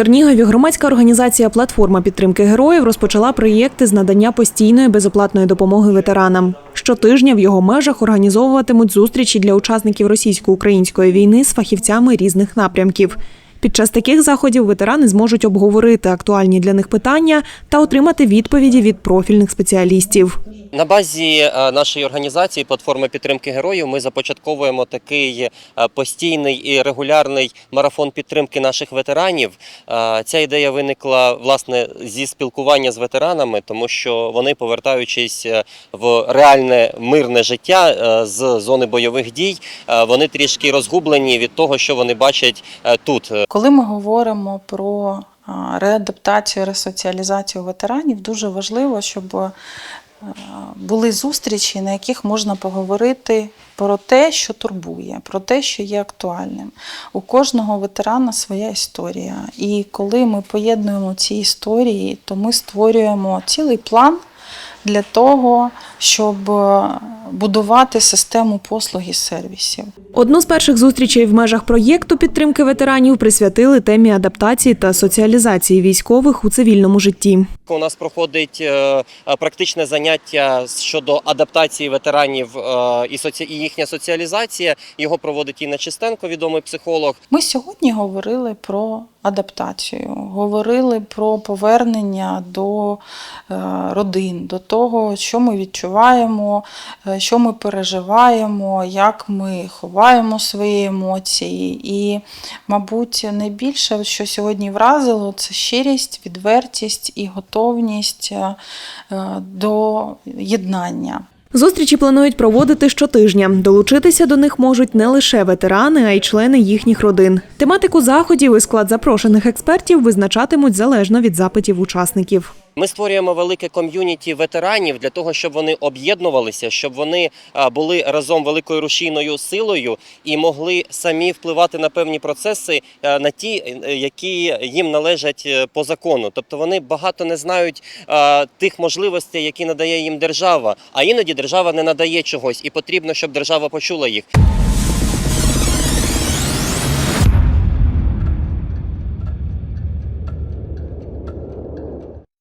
Чернігові громадська організація Платформа підтримки героїв розпочала проєкти з надання постійної безоплатної допомоги ветеранам. Щотижня в його межах організовуватимуть зустрічі для учасників російсько-української війни з фахівцями різних напрямків. Під час таких заходів ветерани зможуть обговорити актуальні для них питання та отримати відповіді від профільних спеціалістів. На базі е, нашої організації платформи підтримки героїв ми започатковуємо такий е, постійний і регулярний марафон підтримки наших ветеранів. Е, Ця ідея виникла власне зі спілкування з ветеранами, тому що вони, повертаючись в реальне мирне життя з зони бойових дій, вони трішки розгублені від того, що вони бачать тут. Коли ми говоримо про реадаптацію, ресоціалізацію ветеранів, дуже важливо, щоб е, були зустрічі, на яких можна поговорити про те, що турбує, про те, що є актуальним. У кожного ветерана своя історія. І коли ми поєднуємо ці історії, то ми створюємо цілий план для того, щоб е, будувати систему послуг і сервісів. Одну з перших зустрічей в межах проєкту підтримки ветеранів присвятили темі адаптації та соціалізації військових у цивільному житті. У нас проходить е, е, практичне заняття щодо адаптації ветеранів е, і їхня соціалізація. Його проводить Інна Чистенко, відомий психолог. Ми сьогодні говорили про адаптацію, говорили про повернення до е, родин, до того, що ми відчуваємо, е, що ми переживаємо, як ми ховаємо свої емоції. І, мабуть, найбільше, що сьогодні вразило, це щирість, відвертість і готовність е, до єднання. Зустрічі планують проводити щотижня. Долучитися до них можуть не лише ветерани, а й члени їхніх родин. Тематику заходів і склад запрошених експертів визначатимуть залежно від запитів учасників. Ми створюємо велике ком'юніті ветеранів для того, щоб вони об'єднувалися, щоб вони були разом великою рушійною силою і могли самі впливати на певні процеси, е, на ті, е, які їм належать е, по закону. Тобто вони багато не знають тих можливостей, які надає їм держава. А іноді держава не надає чогось, і потрібно, щоб держава почула їх.